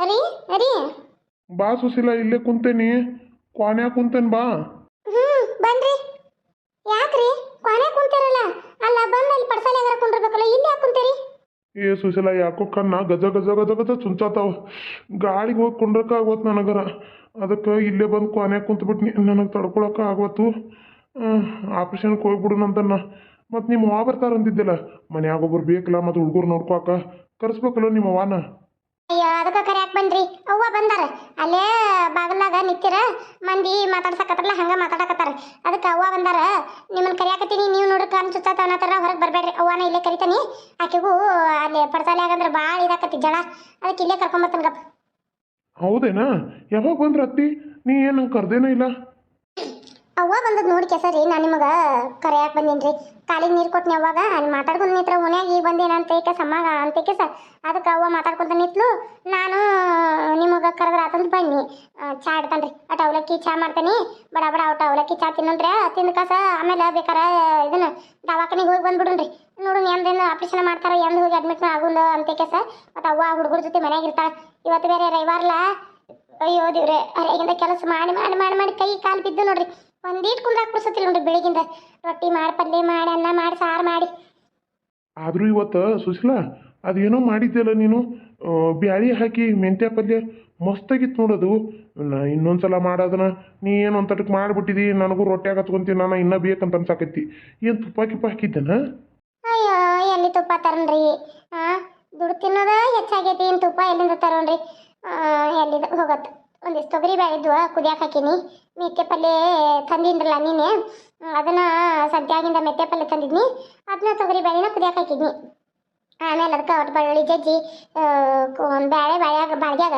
ಅರಿ ಅರಿ. ಬಾ ಸುಶೀಲ ಇಲ್ಲೇ ಕುಂತೇನಿ. ಕ್ವಾನ್ಯಾಗ ಕುಂತೇನ್ ಬಾ. ಹ್ಮ್ ಬನ್ರಿ. ಯಾಕ್ರಿ? ಕೊನೆ ಕುಂತಿರಲ್ಲ. ಅಲ್ಲ ಬಂದ ಅಲ್ಲಿ ಪಡ್ಸಲೆಗಾರ ಕುಂಡಿರ್ಬೇಕಲ್ಲ ಇಲ್ಲಿ ಯಾಕೆ ಕುಂತೀರಿ? ಏ ಸುಶೀಲ ಯಾಕೋ ಕಣ್ಣ ಗಜ ಗಜ ಗಜ ಗಜ ಚುಂಚಾತಾವ. ಗಾಳಿಗೆ ಹೋಗಿ ಕುಂಡ್ರಕ್ಕೆ ಆಗೋತ್ ನನಗರ. ಅದಕ್ಕೆ ಇಲ್ಲೇ ಬಂದು ಕುಂತ ಬಿಟ್ನಿ ನನಗೆ ತಡ್ಕೊಳಕ್ಕೆ ಆಗೋತು. ಆಪ್ರೇಷನ್ಗೆ ಹೋಗ್ಬಿಡುನಂತನ್ನ ಮತ್ತು ನಿಮ್ಮ ಅವ್ವ ಬರ್ತಾರಂತಿದ್ದಿಲ್ಲ ಮನ್ಯಾಗ ಒಬ್ರು ಬೇಕಲ್ಲ ಮತ್ತು ಹುಡುಗರು ನೋಡ್ಕೊಕ ಕರೆಸ್ಬೇಕಲ್ಲ ನಿಮ್ಮ ಅವ್ವನ? ಅಯ್ಯೋ, ಅದಕ್ಕೆ ಕರ್ಯಾಕ್ ಬಂದ್ರಿ? ಅವ್ವ ಬಂದಾರ. ಅಲ್ಲೇ ಬಾಗಲಾಗ ನಿಂತಿರ, ಮಂದಿ ಮಾತಾಡ್ಸಕತ್ತಾರಲ್ಲ, ಹಂಗ ಮಾತಾಡಕತ್ತಾರ. ಅದಕ್ಕೆ ಅವ್ವ ಬಂದಾರ ನಿಮ್ಮನ್ನ ಕರ್ಯಾಕತ್ತೀನಿ, ನೀವು ನೋಡ್ರಿ ಕಾನ್ ಚುಚ್ಚಾತ ಅನ್ನತ್ತಾರ ಹೊರಗೆ ಬರಬೇಡ್ರಿ. ಅವ್ವನ ಇಲ್ಲೇ ಕರಿತಾನಿ. ಆಕೆಗೂ ಅಲ್ಲಿ ಪಡ್ಸಾಲೆ ಆಗಂದ್ರೆ ಭಾಳ ಇದಾಕತ್ತಿ ಜಳ. ಅದಕ್ಕೆ ಇಲ್ಲೇ ಕರ್ಕೊಂಬರ್ತಾನ ಗಪ್ ಹೌದೇನಾ? ಯಾವಾಗ ಬಂದ್ರ ಅತ್ತಿ? ನೀ ಏನು ಕರ್ದೇನೂ ಇಲ್ಲ. ಅವ್ವ ಬಂದದ್ ನೋಡಿ ಕೆಸರಿ. ನಾನು ನಿಮಗೆ ಕರೆಯಾಕೆ ಬಂದೀನಿ ಕಾಲಿಗೆ ನೀರು ಕೊಟ್ನಿ ಅವಾಗ ಅಲ್ಲಿ ಮಾತಾಡ್ಕೊಂಡು ನಿಂತ್ರ ಓನ್ಯಾಗ ಈಗ ಬಂದೇನ ಅಂತ ಏಕೆ ಸಮ್ಮಾಗ ಅಂತ ಏಕೆ ಸ ಅದಕ್ಕೆ ಅವ್ವ ಮಾತಾಡ್ಕೊಂತ ನಿಂತ್ಲು. ನಾನು ನಿಮಗೆ ಕರೆದ್ರ ಆತಂತ ಬನ್ನಿ. ಚಾ ಇಡ್ತಾನ್ರಿ. ಅಟ್ ಅವಲಕ್ಕಿ ಚಾ ಮಾಡ್ತೀನಿ. ಬಡ ಬಡ ಔಟ ಅವಲಕ್ಕಿ ಚಾ ತಿನ್ನಂದ್ರೆ ತಿಂದ ಕಸ. ಆಮೇಲೆ ಬೇಕಾರೆ ಇದನ್ನ ದವಾಖಾನಿಗೆ ಹೋಗಿ ಬಂದ್ಬಿಡ್ರಿ ನೋಡು ಎಂದೇನು ಆಪರೇಷನ್ ಮಾಡ್ತಾರ ಎಂದ ಹೋಗಿ ಅಡ್ಮಿಟ್ ಆಗುಲ್ಲ ಅಂತ ಸರ್ ಮತ್ತು ಅವ್ವ ಹುಡುಗರ ಜೊತೆ ಮನೆಯಾಗ ಇರ್ತಾಳ. ಇವತ್ತು ಬೇರೆ ರವಿವಾರಲ್ಲ ಅಯ್ಯೋ ದೇವ್ರೆ, ಅರೆಗಿಂದ ಕೆಲಸ ಮಾಡಿ ಮಾಡಿ ಮಾಡಿ ಮಾಡಿ ಕೈ ಕಾಲು ಬಿದ್ದು ನೋಡ್ರಿ. ಒಂದೀಟ್ ಕುಂದ್ರಾಕ್ ಪುರ್ಸತಿಲ್ಲ ನೋಡ್ರಿ ಬೆಳಿಗಿಂದ. ರೊಟ್ಟಿ ಮಾಡಿ ಪಲ್ಯ ಮಾಡಿ ಅನ್ನ ಮಾಡಿ ಸಾರು ಮಾಡಿ. ಆದರೂ ಇವತ್ತು ಸುಶೀಲ ಅದೇನೋ ಮಾಡಿದ್ದೆಲ್ಲ ನೀನು? ಬ್ಯಾಳಿ ಹಾಕಿ ಮೆಂತ್ಯ ಪಲ್ಯ ಮಸ್ತಾಗಿತ್ತು ನೋಡೋದು ನಾ ಇನ್ನೊಂದ್ಸಲ ಮಾಡೋದನ್ನ ನೀ ಏನು ಒಂದು ತಟಕ್ ಮಾಡಿಬಿಟ್ಟಿದಿ? ನನಗೂ ರೊಟ್ಟಿ ಹಚ್ಕೊಂತೀನಿ ನಾನು ಇನ್ನೂ ಬೇಕಂತ ಅನ್ಸಾಕತ್ತಿ. ಏನು ತುಪ್ಪ ಕಿಪ್ಪ ಹಾಕಿದ್ದೇನ? ಅಯ್ಯೋ ಎಲ್ಲಿ ತುಪ್ಪ ತರನ್ರಿ? ಹಾ ದುಡ್ಡು ತಿನ್ನೋದ ಹೆಚ್ಚಾಗೈತಿ ಏನು ತುಪ್ಪ ಎಲ್ಲಿಂದ ತರೋನ್ರಿ ಎಲ್ಲಿದ ಹೋಗತ್ತು ಒಂದಿಷ್ಟು ತೊಗರಿ ಬೇಳೆ ಇದ್ವು, ಕುದಿಯಾಕ ಹಾಕಿನಿ. ಮೆಂತ್ಯ ಪಲ್ಯ ತಂದಿಂದ್ರಲ್ಲ ನೀನೆ, ಅದನ್ನು ಅದನ್ನ ಸದ್ಯಾಗಿಂದ ಮೆಂತ್ಯ ಪಲ್ಯ ತಂದಿದ್ನಿ. ಅದನ್ನ ತೊಗರಿ ಬೇಳೆನ ಕುದಿಯಕ್ಕೆ ಹಾಕಿದ್ನಿ. ಆಮೇಲೆ ಅದಕ್ಕೆ ಒಟ್ಟು ಬೆಳ್ಳುಳ್ಳಿ ಜಜ್ಜಿ ಬೇಳೆ ಬಾಯಾಗ ಬಾಳ್ಗ್ಯಾಗ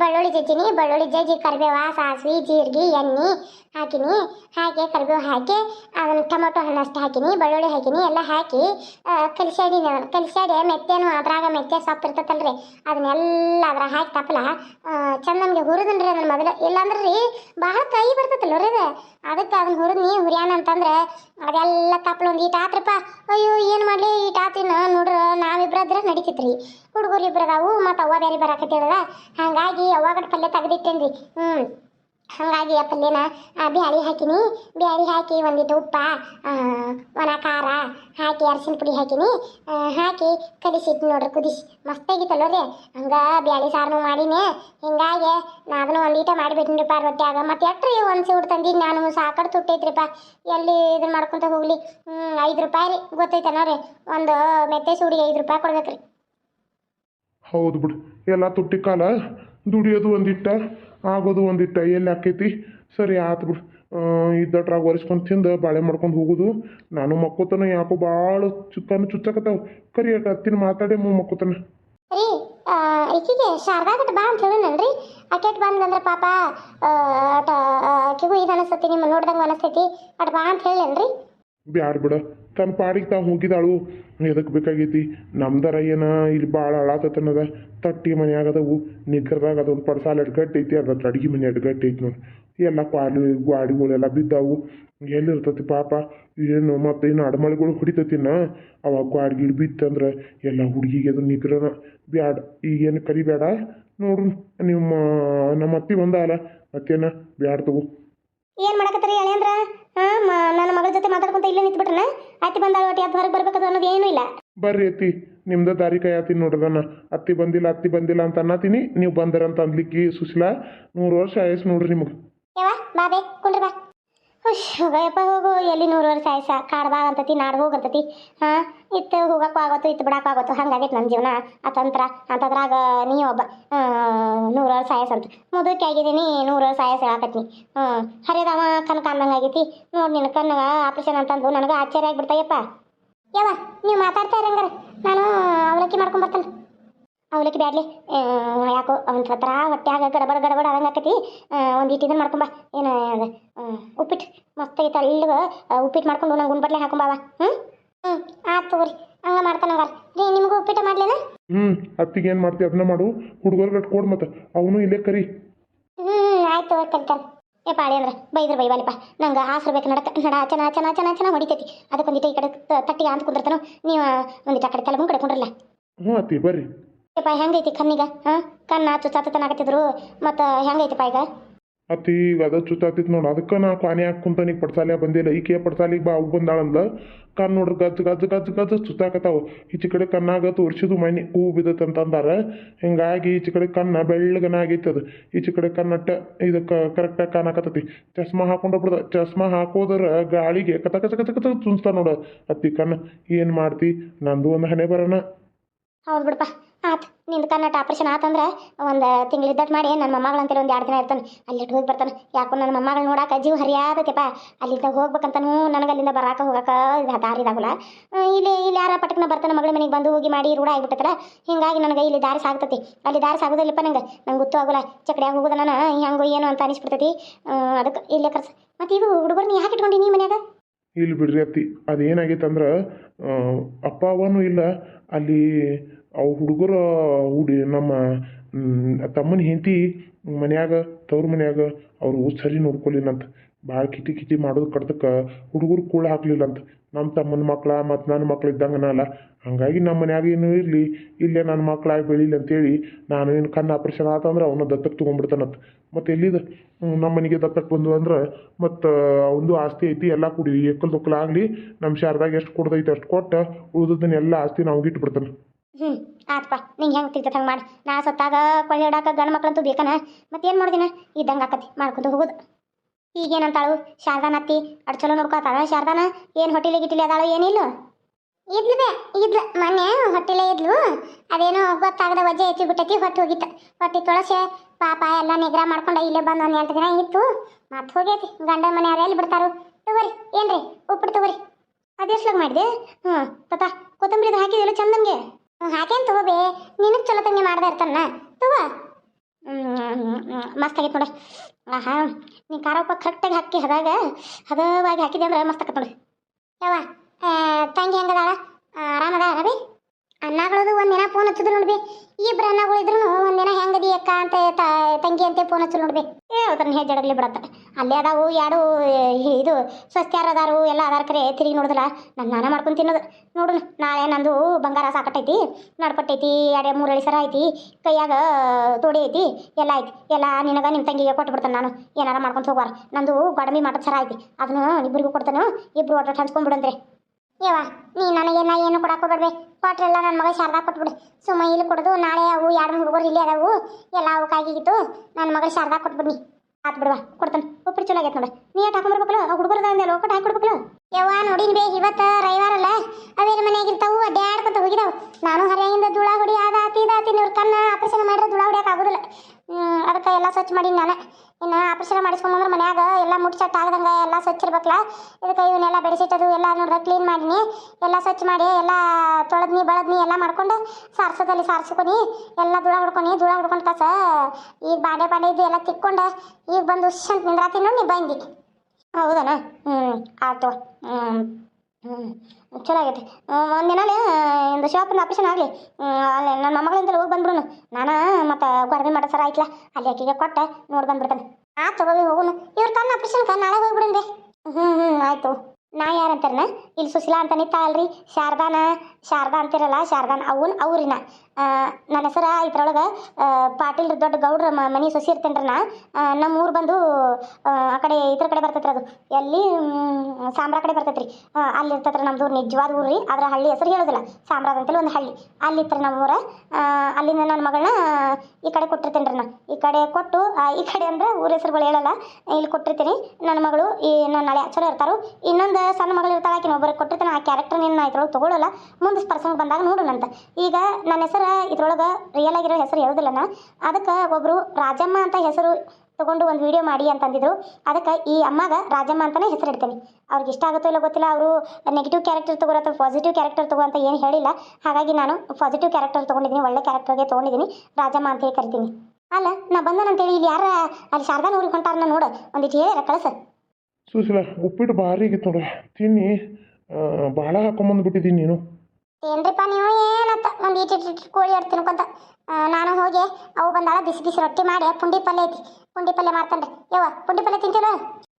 ಬೆಳ್ಳುಳ್ಳಿ ಜಜ್ಜಿನಿ, ಬೆಳ್ಳುಳ್ಳಿ ಜಜ್ಜಿ ಕರಿಬೇವ, ಸಾಸಿವೆ, ಜೀರಿಗೆ, ಎಣ್ಣೆ ಹಾಕಿನಿ, ಹಾಕಿ ಕರಿಬೇವು ಹಾಕಿ, ಅದನ್ನ ಟೊಮೊಟೊ ಹಣ್ಣಷ್ಟು ಹಾಕಿನಿ, ಬೆಳ್ಳುಳ್ಳಿ ಹಾಕಿನಿ, ಎಲ್ಲ ಹಾಕಿ ಕಲಿಸಾಡಿ ಕಲಿಸಾಡಿ ಮೆತ್ತೇನು ಅದ್ರಾಗ ಮೆತ್ತೆ ಸೊಪ್ಪು ಇರ್ತೈತಲ್ರಿ, ಅದನ್ನೆಲ್ಲ ಅದ್ರಾಗ ಹಾಕಿ ತಪ್ಪಲ ಚಂದನ್ಗೆ ಹುರಿದನ್ರಿ ಅದನ್ನ ಮೊದಲು ಇಲ್ಲಾಂದ್ರೆ ರೀ ಭಾಳ ಕೈ ಬರ್ತೈತಲ್ಲ ರೀ ಅದು, ಅದಕ್ಕೆ ಅದನ್ನ ಹುರಿದ್ನಿ, ಹುರಿಯಾನ ಅಂತಂದ್ರೆ ಅದೆಲ್ಲ ತಪ್ಪಲ ಒಂದು ಈಟ್ ಆತ್ರಪ್ಪ ಅಯ್ಯೋ, ಏನು ಮಾಡಲಿ ಈಟ್ ಆತಿನ ನೋಡ್ರ ನಾವಿಬ್ರದ್ರ ನಡೀತಿತ್ರಿ. ಹುಡುಗರು ಇಬ್ರು ಅದಾವು ಮತ್ತು ಅವ್ವ ಬೇರೆ ಬರಾಕತ್ತಿರಲ್ಲ ಹಾಗಾಗಿ ಅವಾಗಡ ಪಲ್ಯ ತೆಗೆದಿಟ್ಟೇನ್ರಿ. ಹ್ಞೂ ಹಾಗಾಗಿ ಆ ಪಲ್ಯನ ಬ್ಯಾಳಿ ಹಾಕಿನಿ. ಬ್ಯಾಳಿ ಹಾಕಿ ಒಂದಿಟ್ಟು ಉಪ್ಪ ಒಣ ಖಾರ ಹಾಕಿ ಅರಸಿನ ಪುಡಿ ಹಾಕಿನಿ. ಹಾಕಿ ಕದಿಸಿಟ್ಟು ನೋಡ್ರಿ ಕುದಿಸಿ. ಮಸ್ತಾಗಿತ್ತಲ್ಲ ರೀ ಹಂಗೆ ಬ್ಯಾಳಿ ಸಾರನು ಮಾಡೀನಿ. ಹಿಂಗಾಗಿ ನಾ ಅದನ್ನು ಒಂದೀಟ ಮಾಡಿಬಿಟ್ಟಿನಿಪ್ಪ ರೊಟ್ಯಾಗ ಮತ್ತೆ ಎಟ್ರಿ ಒಂದು ಸೂಟ್ ತಂದಿದ್ದು ನಾನು? ಸಾಕಡೆ ತುಟ್ಟೈತ್ರಿಪ್ಪ. ಎಲ್ಲಿ ಇದನ್ನ ಮಾಡ್ಕೊತ ಹೋಗ್ಲಿ? ಐದು ರೂಪಾಯಿ ರೀ. ಗೊತ್ತೈತೇನೋ ರೀ ಒಂದು ಮೆತ್ತೆ ಸೂಡಿಗೆ ಐದು ರೂಪಾಯಿ ಕೊಡ್ಬೇಕ್ರಿ. ಹೌದು ಬಿಡು. ಎಲ್ಲ ತುಟ್ಟಿ ಕಾಲ ದುಡಿಯೋದು ಒಂದಿಟ್ಟ ಆಗೋದು ಒಂದಿಟ್ಟು ಎಲ್ಲಿ ಆಕೈತಿ? ಸರಿ ಆತು ಬಿಡು. ಇದ್ದಟ್ರಾಗ ಒರೆಸ್ಕೊಂಡು ತಿಂದು ಬಾಳೆ ಮಾಡ್ಕೊಂಡು ಹೋಗೋದು. ನಾನು ಮಕ್ಕೋತನ ಯಾಕೋ ಭಾಳ ಚುಕ್ಕನು ಚುಚ್ಚಕತ್ತಾವ. ಕರಿ ಅತ್ತಿನ ಹತ್ತಿನ ಮೂ ಮಕ್ಕೋತನ. ರೀ ಈಕಿಗೆ ಶಾರದಾ ಗಟ್ ಬಾ ಅಂತ ಹೇಳೋಣಲ್ರಿ ಆಕೆಟ್ ಬಂದಂದ್ರೆ ಪಾಪ ಆಕೆಗೂ ಇದು ಅನಿಸ್ತೈತಿ ನಿಮ್ಮ ನೋಡ್ದಂಗೆ ಅನಿಸ್ತೈತಿ. ಅಟ್ ಬಾ ಅಂತ ಹೇಳೇನ್ರಿ ಬ್ಯಾಡ ಬಿಡ. ತನ್ನ ಪಾಡಿಗೆ ತಾವು ಹೋಗಿದಾಳು ಎದಕ್ಕೆ ಬೇಕಾಗೈತಿ? ನಮ್ದರ ಏನ? ಇಲ್ಲಿ ಭಾಳ ಅಳಾತತನದ ತಟ್ಟಿ ಮನ್ಯಾಗ ಆಗದವು. ನಿಗ್ರದಾಗ ಅದೊಂದು ಪಡ್ಸಾಲ ಎಡ್ಗಟ್ಟು ಐತಿ. ಅದ್ರ ಅಡುಗೆ ಮನೆ ಎಡ್ಗಟ್ಟು ಐತಿ ನೋಡಿ. ಎಲ್ಲ ಕ್ವಾಲು ಗಾಡಿಗಳೆಲ್ಲ ಬಿದ್ದಾವು. ಎಲ್ಲಿರ್ತತಿ ಪಾಪ? ಏನು ಮತ್ತೆ ಇನ್ನು ಅಡಮಳಿಗಳು ಹೊಡಿತತಿನ? ಅವಾಗ ಗಾಡಿ ಗಿಡ ಬಿತ್ತಂದ್ರೆ ಎಲ್ಲ ಹುಡುಗಿಗೆ ಅದು ನಿಗ್ರನ ಬ್ಯಾಡ. ಈಗೇನು ಕರಿಬೇಡ. ನೋಡು ನಿಮ್ಮ ನಮ್ಮ ಅತ್ತಿ ಬಂದಾಲ ಮತ್ತೇನ? ಬ್ಯಾಡ ತಗೋ. ಏನು ಮಾಡಕತ್ತೀರಿ ನನ್ನ ಮಗಳ ಜೊತೆ ಮಾತಾಡ್ಕೊಂತ ಇಲ್ಲೇ ನಿಂತ್ಬಿಟ್ರನ ಅತ್ತಿ ಬಂದಾಳ ಒಟ್ಟಿ ಅದು ಹೊರಗೆ ಬರ್ಬೇಕದು ಅನ್ನೋದು ಏನೂ ಇಲ್ಲ. ಬರ್ರಿ ಅತ್ತಿ ನಿಮ್ದ ದಾರಿ ಕಾಯತ್ತೀನಿ ನೋಡ್ರದನ್ನ ಅತ್ತಿ ಬಂದಿಲ್ಲ ಅತ್ತಿ ಬಂದಿಲ್ಲ ಅಂತ ಅನ್ನತೀನಿ ನೀವು ಬಂದರಂತ ಅನ್ಲಿಕ್ಕೆ ಸುಶೀಲಾ ನೂರು ವರ್ಷ ಆಯಸ್ ನೋಡ್ರಿ ನಿಮಗೆ. ಯಾವ ಬಾ ಬೇ ಕುಂಡ್ರಿ ಬಾ. ಹುಷ್ ಹೋಗಯ್ಯಪ್ಪ ಹೋಗು, ಎಲ್ಲಿ ನೂರು ವರ್ಷ ಆಯ್ಸ ಕಾಡ್ ಬಾ ಅಂತತಿ, ನಾಡ್ ಹೋಗಂತತಿ ಹಾಂ, ಇತ್ತು ಹೋಗಕ್ಕೂ ಆಗೋತು ಇತ್ತು ಬಿಡಕ್ಕೂ ಆಗೋತು ಹಂಗಾಗೈತೆ ನಮ್ಮ ಜೀವನ. ಅತಂತ್ರ ತಂತ್ರ, ಅಂತದ್ರಾಗ ನೀ ಒಬ್ಬ ನೂರು ವರ್ಷ ಆಯಸ್ ಅಂತ. ಮುದುಕಿ ಆಗಿದ್ದೀನಿ ನೂರು ವರ್ಷ ಆಯಸ್ ಹೇಳಕತ್ನಿ. ಹ್ಞೂ ಹರಿದವ ಕಣ್ ಕಾಣ್ದಂಗೆ ಆಗೈತಿ. ನೋಡಿ ನಿನ್ನ ಕಣ್ಣಗ ಆಪ್ರೇಷನ್ ಅಂತಂದು ನನಗೆ ಆಶ್ಚರ್ಯ ಆಗ್ಬಿಡ್ತಾಯಪ್ಪ. ಯಾವ ನೀವು ಮಾತಾಡ್ತಾ ಇರಂಗಾರ. ನಾನು ಅವಲಕ್ಕಿ ಮಾಡ್ಕೊಂಡ್ ಬರ್ತೇನೆ. ಅವಲಕ್ಕಿ ಬ್ಯಾಡ್ಲಿ. ಯಾಕೋ ಅವನ ಹತ್ರ ಹೊಟ್ಟೆಯಾಗ ಗಡಬಡ ಗಡಬಡ ಆಕತಿ. ಒಂದು ಇಟ್ಟು ಇದನ್ನು ಮಾಡ್ಕೊಂಬ ಏನು ಉಪ್ಪಿಟ್ಟು. ಮಸ್ತ್ ಐತೆ ಅಲ್ಲಿಗ ಉಪ್ಪಿಟ್ಟು ಮಾಡ್ಕೊಂಡು ನಂಗೆ ಉಣ್ಬಟ್ಲೆ ಹಾಕೊಂಬಾವ ಹ್ಞೂ ಹ್ಞೂ ಆಯ್ತು ತಗೋರಿ. ಹಂಗೆ ಮಾಡ್ತಾನಂಗಾರ ರೀ ನಿಮಗೂ ಉಪ್ಪಿಟ್ಟು ಮಾಡ್ಲೇನ ಹ್ಞೂ ಅತ್ತಿಗೆ ಏನು ಮಾಡ್ತೀವಿ ಅದನ್ನ ಮಾಡು. ಹುಡುಗರು ಗಟ್ ಕೊಡು ಮತ್ತೆ ಅವನು ಇಲ್ಲೇ ಕರಿ. ಹ್ಞೂ ಆಯ್ತು ಕರಿತಾನೆ ಏ ಪಾಳಿ ಅಂದ್ರೆ ಬೈದ್ರೆ ಬೈವಾಲಿಪ್ಪ ನಂಗೆ ಹಾಸ್ರು ಬೇಕು ನಡಕ ನಡ ಚನ ಚನ ಚನ ಚನ ಹೊಡಿತೈತಿ. ಅದಕ್ಕೊಂದಿಟ್ಟು ಈ ಕಡೆ ತಟ್ಟಿ ತಟ್ಟಿಗೆ ಅಂತ ಕುಂದಿರ್ತಾನೋ ನೀವು ಒಂದಿಟ್ಟು ಆ ಕಡೆ ತಲೆ ಮುಂದೆ ಕಡೆ ಕುಂಡ್ರಲ್ಲ. ಹ್ಞೂ ಅತ್ತಿ ಬರ್ರಿ. ಯಪ್ಪ ಹೆಂಗೈತಿ ಕಣ್ಣಿಗ? ಹಾಂ? ಕಣ್ಣ ಚುಚ್ಚಾತತನಾಗತ್ತಿದ್ರು ಮತ್ತು ಹೆಂಗೈತಿಪ್ಪ ಈಗ? ಅತ್ತಿ ಅದ ಚುತ್ತಾತಿತ್ತು ನೋಡು. ಅದಕ್ಕೆ ನಾ ಕ್ವಾನೆ ನೀ ಪಡ್ಸಾಲೆ ಬಂದಿಲ್ಲ. ಈಕೆ ಪಡ್ಸಾಲಿಗೆ ಬಾ ಅವು ಬಂದಾಳಂದ ಕಣ್ಣು ನೋಡ್ರಿ ಗಜ್ ಗಜ್ ಗಜ್ ಗಜ್ ಚುತ್ತಾಕತ್ತಾವ ಈಚೆ ಕಡೆ ಕಣ್ಣಾಗ ತೋರಿಸಿದು ಮನೆ ಹೂ ಬಿದ್ದತ್ ಅಂತಂದಾರ ಹಿಂಗಾಗಿ ಈಚೆ ಕಡೆ ಕಣ್ಣ ಬೆಳ್ಳಗನ ಆಗಿತ್ತದ ಅದು. ಈಚೆ ಕಡೆ ಕಣ್ಣಟ್ಟ ಇದಕ್ಕೆ ಕರೆಕ್ಟಾಗಿ ಕಾಣಕತ್ತತಿ. ಚಸ್ಮಾ ಹಾಕೊಂಡು ಬಿಡ್ದ. ಚಸ್ಮಾ ಹಾಕೋದ್ರ ಗಾಳಿಗೆ ಕತ ಕಚ ಕಚ ಕಚ ಚುನ್ಸ್ತಾ ನೋಡ. ಅತ್ತಿ ಕಣ್ಣು ಏನು ಮಾಡ್ತಿ? ನಂದು ಒಂದು ಹಣೆ ಬರೋಣ. ಹೌದು ಬಿಡಪ್ಪ. ಆತು ನಿಂದು ಕನ್ನಟ ಆಪ್ರೇಷನ್ ಆತಂದ್ರೆ ಒಂದು ತಿಂಗಳಿದ್ದಟ್ಟು ಮಾಡಿ ನನ್ನ ಮೊಮ್ಮಗಳು ಒಂದು ಎರಡು ದಿನ ಇರ್ತಾನೆ. ಅಲ್ಲಿಟ್ಟು ಹೋಗಿ ಬರ್ತಾನೆ. ಯಾಕೋ ನನ್ನ ಮೊಮ್ಮಗಳು ನೋಡಾಕ ಜೀವ ಹರಿಯಾದತೆಪ್ಪ ಅಲ್ಲಿಂದ ಹೋಗ್ಬೇಕಂತನೂ ನನಗೆ ಅಲ್ಲಿಂದ ಬರಾಕ ಹೋಗಾಕ ಇದು ದಾರಿ ಇದಾಗಲ್ಲ ಇಲ್ಲಿ ಇಲ್ಲಿ ಯಾರ ಪಟಕ್ನ ಬರ್ತಾನೆ ಮಗಳ ಮನೆಗೆ ಬಂದು ಹೋಗಿ ಮಾಡಿ ರೂಢ ಆಗಿಬಿಟ್ಟತ್ತಲ್ಲ ಹಿಂಗಾಗಿ ನನಗೆ ಇಲ್ಲಿ ದಾರಿ ಸಾಗ್ತತಿ ಅಲ್ಲಿ ದಾರಿ ಸಾಗೋದಿಲ್ಲಪ್ಪ ನಂಗೆ. ನಂಗೆ ಗೊತ್ತು ಆಗೋಲ್ಲ. ಚಕಡ್ಯಾಗ ಹೋಗೋದ ನಾನು, ಹೆಂಗೋ ಏನೋ ಅಂತ ಅನಿಸ್ಬಿಡ್ತೈತಿ. ಅದಕ್ಕೆ ಇಲ್ಲೇ ಕರ್ಸ. ಮತ್ತೆ ಇದು ಹುಡುಗರ್ನ ಯಾಕೆ ಇಟ್ಕೊಂಡು ನೀ ಮನ್ಯಾಗ? ಇಲ್ಲಿ ಬಿಡ್ರಿ ಅತ್ತಿ, ಅದೇನಾಗೈತಂದ್ರೆ ಅಪ್ಪ ಅವನು ಇಲ್ಲ. ಅಲ್ಲಿ ಅವು ಹುಡುಗರು ಹುಡಿ ನಮ್ಮ ತಮ್ಮನ ಹೆಂಡತಿ ಮನ್ಯಾಗ, ತವ್ರ ಮನ್ಯಾಗ ಅವರು ಸರಿ ನೋಡ್ಕೊಲಿಲ್ಲಂತ ಭಾಳ ಕಿಟಿ ಕಿಟಿ ಮಾಡೋದು ಕಡ್ದಕ್ಕೆ ಹುಡುಗರು ಕೂಳ ಹಾಕ್ಲಿಲ್ಲಂತ ನಮ್ಮ ತಮ್ಮನ ಮಕ್ಳ ಮತ್ತು ನನ್ನ ಮಕ್ಳು ಇದ್ದಂಗನಲ್ಲ ಹಂಗಾಗಿ ನಮ್ಮ ಮನ್ಯಾಗ ಏನು ಇರಲಿ, ಇಲ್ಲೇ ನನ್ನ ಮಕ್ಳಾಗಿ ಬೆಳೀಲಿ ಅಂತೇಳಿ ನಾನು ಏನು ಕಣ್ಣು ಆಪ್ರೇಷನ್ ಆತಂದ್ರೆ ಅವನ ದತ್ತಕ್ಕೆ ತೊಗೊಂಡ್ಬಿಡ್ತಾನಂತ ಮತ್ತು ಎಲ್ಲಿದ ನಮ್ಮ ಮನೆಗೆ ದತ್ತಕ್ಕೆ ಬಂದು ಅಂದ್ರೆ ಮತ್ತು ಅವನದು ಆಸ್ತಿ ಐತಿ ಎಲ್ಲ ಕುಡಿ, ಎಕ್ಕಲ್ ದೊಕ್ಕಲಾಗಲಿ ನಮ್ಮ ಶಾರದಾಗ ಎಷ್ಟು ಕೊಡ್ದೈತಿ ಅಷ್ಟು ಕೊಟ್ಟು ಉಳಿದದನ್ನ ಎಲ್ಲ ಆಸ್ತಿ ನಾವು ಇಟ್ಬಿಡ್ತಾನೆ. ಹ್ಞೂ ಆತ್ಪ, ನಿಂಗೆ ಹೆಂಗೆ ತಿಳ್ತೈತೆ ಹಂಗೆ ಮಾಡಿ. ನಾ ಸತ್ತಾಗ ಕೊಳ್ಳಿ ಹಿಡಾಕ ಗಂಡು ಮಕ್ಳಂತೂ ಬೇಕನ? ಮತ್ತೇನು ಮಾಡ್ದಿನ? ಇದ್ದಂಗೆ ಆಕತಿ ಮಾಡ್ಕೊಂಡು ಹೋಗೋದು. ಈಗೇನಂತಾಳು? ಶಾರದಾನ ಅತ್ತಿ, ಅಡ್ ಚಲೋ ನೋಡ್ಕೊತಾಳ ಶಾರದಾನ? ಏನು ಹೊಟ್ಟಿಲೆ ಗಿಟ್ಟಿಲೆ ಅದಾಳು ಏನಿಲ್ಲ ಇದ್ಲು ಬೇ, ಇದ್ಲು. ಮೊನ್ನೆ ಹೊಟ್ಟಿಲೆ ಇದ್ಲು. ಅದೇನೋ ಗೊತ್ತಾಗದ ವಜ್ಜೆ ಹೆಚ್ಚಿ ಬಿಟ್ಟೈತಿ, ಹೊಟ್ಟೆ ಹೋಗಿತ್ತು. ಹೊಟ್ಟೆ ತೊಳಸೆ, ಪಾಪ ಎಲ್ಲ ನಿಗ್ರ ಮಾಡ್ಕೊಂಡು ಇಲ್ಲೇ ಬಂದು ಒಂದು ಎಂಟು ದಿನ ಇತ್ತು. ಮತ್ತೆ ಹೋಗೈತಿ ಗಂಡ ಮನೆಯವ್ರು ಎಲ್ಲಿ ಬಿಡ್ತಾರು? ತಗೋರಿ, ಏನ್ರಿ, ಉಪ್ಪಿಟ್ಟು ತಗೋರಿ. ಅದೆಷ್ಟ್ಲಾಗ ಮಾಡಿದೆ? ಹ್ಞೂ ತತ, ಕೊತ್ತಂಬರಿದು ಹಾಕಿದಿಲ್ಲ ಚಂದಂಗೆ ಹಾಕೇನು ತಗೋಬೇ ನಿನಗೆ ಚಲೋ ತಂಗಿ ಮಾಡ್ದೆ ಇರ್ತಾನ. ತಗೋ. ಮಸ್ತ್ ಆಗೈತೆ ನೋಡ. ಆಹಾ, ನೀ ಖಾರ ಉಪ್ಪ ಕರೆಕ್ಟಾಗಿ ಹಾಕಿ ಹದಾಗ ಹದವಾಗಿ ಹಾಕಿದೆ ಅಂದ್ರೆ ಮಸ್ತ್ ಆಕತ್ ನೋಡಿ. ಯಾವ ತಂಗಿ ಹೆಂಗದಾಳ? ಆರಾಮದ ರವಿ? ಅನ್ನಗಳದು ಒಂದಿನ ಫೋನ್ ಹಚ್ಚಿದ್ರು ನೋಡ್ಬಿ. ಇಬ್ರು ಅನ್ನಗಳು ಇದ್ರು ಒಂದಿನ ಹೆಂಗದಿ ಅಕ್ಕ ಅಂತ ತಂಗಿ ಅಂತ ಫೋನ್ ಹಚ್ಚು ನೋಡ್ಬಿ. ಏ ಅದನ್ನ ಹೆಜ್ಜಡಗ್ಲಿ ಬಿಡತ್ತ. ಅಲ್ಲೇ ಅದಾವು ಈ- ಇದು ಸ್ವಸ್ಥ್ಯಾರ ಅದಾರು, ಎಲ್ಲ ಅದಾರ ಕರೆ, ತಿರುಗಿ ನೋಡಿದ್ರ ನಾನು ನಾನ ಮಾಡ್ಕೊಂಡು ತಿನ್ನೋದು. ನೋಡು ನಾಳೆ ನಂದು ಬಂಗಾರ ಸಾಕಟ್ಟೈತಿ, ನಡ್ಪಟ್ಟೈತಿ, ಎರಡೆ, ಮೂರು ಸರ ಐತಿ, ಕೈಯಾಗ ತೋಡಿ ಐತಿ, ಎಲ್ಲ ಐತಿ. ಎಲ್ಲ ನಿನಗ ನಿಮ್ಮ ತಂಗಿಗೆ ಕೊಟ್ಬಿಡ್ತಾನೆ ನಾನು. ಏನಾರ ಮಾಡ್ಕೊಂಡು ಹೋಗ್ವಾರ. ನಂದು ಗೊಡಮಿ ಮಾಡೋದು ಸರ ಐತಿ. ಅದನ್ನು ಇಬ್ಬರಿಗೂ ಕೊಡ್ತಾನೆ. ಇಬ್ರು ಒಟ್ಟು ಹಂಚ್ಕೊಂಡ್ಬಿಡಂದ್ರೆ ಯವ್ವ, ನೀ ನನಗೆ ನಾ ಏನು ಕೊಡಕ್ಕೆ ಕೊಟ್ರೆ ಕೊಟ್ರೆಲ್ಲ ನನ್ನ ಮಗ ಶಾರದಾ ಕೊಟ್ಬಿಡು. ಸುಮ್ಮ ಇಲ್ಲಿ ಕೊಡೋದು ನಾಳೆ ಅವು ಎರಡು ಹುಡುಗರು ಇಲ್ಲಿ ಅದಾವು. ಎಲ್ಲ ಅವು ಕಾಯಿಗಿತ್ತು ನನ್ನ ಮಗಳು ಶಾರದಾ ಕೊಟ್ಬಿಡ್ನಿ ಆತ್ ಬಿಡುವ, ಕೊಡ್ತಾನೆ. ಉಪ್ಪಿಟ್ಟು ಚಲೋ ಆಗೈತೆ ನೋಡು. ನೀ ಎಷ್ಟು ಹಾಕೊಂಡ್ಬರ್ಬೇಕಲ್ಲ ಹುಡುಗರು ಅಂದಲ್ಲ ಒಕ್ಕಟ್ಟು ಹಾಕಿ ಕೊಡ್ಬೇಕಲ್ಲ? ಯವ್ವ, ನೋಡಿನ ಬೇ, ಇವತ್ತು ರವಿವಾರ ಅಲ್ಲ. ಅವೇನು ಮನೆಯಾಗಿರ್ತಾವು ಅಡ್ಡಾಡ್ಕೊತ ಹೋಗಿದಾವು. ನಾನು ಹರಿಯಿಂದ ಧೂಳ ಹೊಡಿ ಅದ ಆತಿ ಇದಾತಿ ಇವ್ರ ಕಣ್ಣ ಆಪರೇಷನ್ ಮಾಡಿದ್ರೆ ಧೂಳ ಹೊಡಿಯಕ್ಕೆ ಆಗೋದಿಲ್ಲ. ಅದಕ್ಕೆ ಎಲ್ಲ ಸ್ವಚ್ಛ ಮಾಡೀನಿ ನಾನು. ಇನ್ನು ಆಪರೇಷನ್ ಮಾಡಿಸ್ಕೊಂಬಂದ್ರೆ ಮನ್ಯಾಗ ಎಲ್ಲ ಮುಟ್ಚಟ್ ಆಗದಂಗೆ ಎಲ್ಲ ಸ್ವಚ್ಛ ಇರ್ಬೇಕಲ್ಲ ಇದಕ್ಕೆ ಇವನ್ನೆಲ್ಲ ಬೆಳೆಸಿಟ್ಟದು ಎಲ್ಲ ನೋಡ್ರೆ ಕ್ಲೀನ್ ಮಾಡೀನಿ. ಎಲ್ಲ ಸ್ವಚ್ಛ ಮಾಡಿ ಎಲ್ಲ ತೊಳೆದ್ನಿ, ಬೆಳೆದ್ನಿ ಎಲ್ಲ ಮಾಡ್ಕೊಂಡು ಸಾರ್ಸೋದಲ್ಲಿ ಸಾರ್ಸ್ಕೊನಿ, ಎಲ್ಲ ಧೂಳ ಹೊಡ್ಕೊನಿ, ಧೂಳ ಹುಡ್ಕೊಂಡು ಕಸ ಈಗ ಬಾಂಡೆ ಬಾಂಡೆ ಇದು ಎಲ್ಲ ತಿಕ್ಕೊಂಡು ಈಗ ಬಂದು ಉಶ್ ಅಂತ ನಿಂದ್ರಾತಿ ನೋಡಿ ನೀ ಬಂದಿ. ಹೌದನ? ಹ್ಞೂ ಆಯ್ತು ಹ್ಞೂ ಹ್ಞೂ ಚಲೋ ಆಗೈತಿ ಒಂದಿನಲ್ಲಿ ಒಂದು ಶಾಪಿಂದ ಆಪರೇಷನ್ ಆಗಲಿ. ಅಲ್ಲಿ ನನ್ನ ಮೊಮ್ಮಗಳಿಂದಲೂ ಹೋಗಿ ಬಂದ್ಬಿಡೋನು. ನಾನು ಮತ್ತು ಗೊಡವೆ ಮಾಡೋ ಸರ ಆಯ್ತಲ್ಲ ಅಲ್ಲಿ ಆಕಿಗೆ ಕೊಟ್ಟೆ, ನೋಡಿ ಬಂದ್ಬಿಡ್ತಾನೆ. ಆ ತಗೋವಿ ಹೋಗುನು. ಇವ್ರ ಕಣ್ಣು ಆಪರೇಷನ್ಗೆ ನಾಳೆ ಹೋಗ್ಬಿಡಿಂದೆ. ಹ್ಞೂ ಹ್ಞೂ ಆಯಿತು. ನಾ ಯಾರಂತಾರನ? ಇಲ್ಲಿ ಸುಶೀಲಾ ಅಂತ ಅಲ್ರಿ. ಶಾರದಾನ ಶಾರದಾ ಅಂತಿರಲ್ಲ ಶಾರದಾನ ಅವನ್ ಅವ್ರಿನ. ನನ್ನ ಹೆಸರ ಇದ್ರೊಳಗೆ ಪಾಟೀಲ್ ದೊಡ್ಡ ಗೌಡ್ರ ಮನಿ ಸೊಸಿ ಇರ್ತೇನ್ರಿ ನಾ ನಮ್ಮ ಊರು ಬಂದು ಆ, ಕಡೆ ಇದ್ರ ಕಡೆ ಬರ್ತೈತ್ರಿ ಅದು. ಎಲ್ಲಿ ಸಾಂಬ್ರಾ ಕಡೆ ಬರ್ತೈತ್ರಿ. ಅಲ್ಲಿ ಇರ್ತೈತ್ರಿ ನಮ್ದು ನಿಜವಾದ ಊರು ರೀ. ಅದ್ರ ಹಳ್ಳಿ ಹೆಸರು ಹೇಳೋದಿಲ್ಲ. ಸಾಮ್ರಾದ್ ಅಂತೇಳಿ ಒಂದು ಹಳ್ಳಿ. ಅಲ್ಲಿ ಇತ್ತು ನಮ್ಮ ಊರ. ಅಲ್ಲಿಂದ ನನ್ನ ಮಗಳನ್ನ ಈ ಕಡೆ ಕೊಟ್ಟಿರ್ತೇನೆ ರೀ ನಾ ಈ ಕಡೆ ಕೊಟ್ಟು ಈ ಕಡೆ ಅಂದ್ರೆ ಊರ ಹೆಸರುಗಳು ಹೇಳಲ್ಲ. ಇಲ್ಲಿ ಕೊಟ್ಟಿರ್ತೀನಿ. ನನ್ನ ಮಗಳು ಈ ನನ್ನ ಹಳೆ ಚಲೋ ಇರ್ತಾರು. ಇನ್ನೊಂದು ಸಣ್ಣ ಮಗಳು ಇರ್ತಾಳೆ ಆಕಿನ ಒಬ್ಬರಿಗೆ ಕೊಟ್ಟಿರ್ತಾನೆ, ಆ ಕ್ಯಾರೆಕ್ಟರ್ ಏನು ಇದ್ರೊಳಗೆ ತಗೊಳ್ಳಲ್ಲ ಮುಂದೆ ಪರ್ಸನ್ ಬಂದಾಗ ನೋಡೋಣಂತ ಈಗ ನನ್ನ ಹೆಸರು ಇದ್ರೊಳಗೆ ರಿಯಲ್ ಆಗಿರೋ ಹೆಸರು ಹೇಳೋದಿಲ್ಲ ನಾ. ಅದಕ್ಕೆ ಒಬ್ಬರು ರಾಜಮ್ಮ ಅಂತ ಹೆಸರು ತೊಗೊಂಡು ಒಂದು ವಿಡಿಯೋ ಮಾಡಿ ಅಂತಂದಿದ್ರು. ಅದಕ್ಕೆ ಈ ಅಮ್ಮಗ ರಾಜಮ್ಮ ಅಂತಲೇ ಹೆಸರು ಇಡ್ತೀನಿ. ಅವ್ರಿಗೆ ಇಷ್ಟ ಆಗುತ್ತೋ ಇಲ್ಲ ಗೊತ್ತಿಲ್ಲ. ಅವರು ನೆಗೆಟಿವ್ ಕ್ಯಾರೆಕ್ಟರ್ ತಗೋ ಅಥವಾ ಪಾಸಿಟಿವ್ ಕ್ಯಾರೆಕ್ಟರ್ ತಗೋ ಅಂತ ಏನು ಹೇಳಿಲ್ಲ. ಹಾಗಾಗಿ ನಾನು ಪಾಸಿಟಿವ್ ಕ್ಯಾರೆಕ್ಟರ್ ತೊಗೊಂಡಿದ್ದೀನಿ, ಒಳ್ಳೆ ಕ್ಯಾರೆಕ್ಟರ್ಗೆ ತೊಗೊಂಡಿದ್ದೀನಿ. ರಾಜಮ್ಮ ಅಂತ ಹೇಳಿ ಕರಿತೀನಿ. ಅಲ್ಲ, ನಾ ಬಂದನಂತೇಳಿ ಇಲ್ಲಿ ಯಾರ, ಅಲ್ಲಿ ಶಾರದಾ ಊರಿಗೆ ಹೊಂಟಾರನ್ನ ನೋಡು. ಒಂದಿಟ್ಟು ಹೇಳ ಕಳಸ. ಸುಶೀಲ, ಉಪ್ಪಿಟ್ಟು ಭಾರಿ ಆಗಿತ್ತು ನೋಡು. ತಿನ್ನಿ. ಭಾಳ ಹಾಕೊಂಬಂದ್ಬಿಟ್ಟಿದ್ದೀನಿ ನೀನು. ಏನ್ರಿಪ್ಪ ನೀವು? ಏನತ್ತ ಒಂದು ಇಟ್ಟು ಇಟ್ಟು ಕೋಳಿ ಆಡ್ತೀನಿ ತಿನ್ಕೊಂತ? ನಾನು ಹೋಗಿ ಅವು ಬಂದಾಳ ಬಿಸಿ ಬಿಸಿ ರೊಟ್ಟಿ ಮಾಡಿ ಪುಂಡಿ ಪಲ್ಯ ಐತಿ. ಪುಂಡಿ ಪಲ್ಯ ಮಾಡ್ತಾನೆ ಯವ್ವ ಪುಂಡಿ ಪಲ್ಯ ತಿಂತೀರ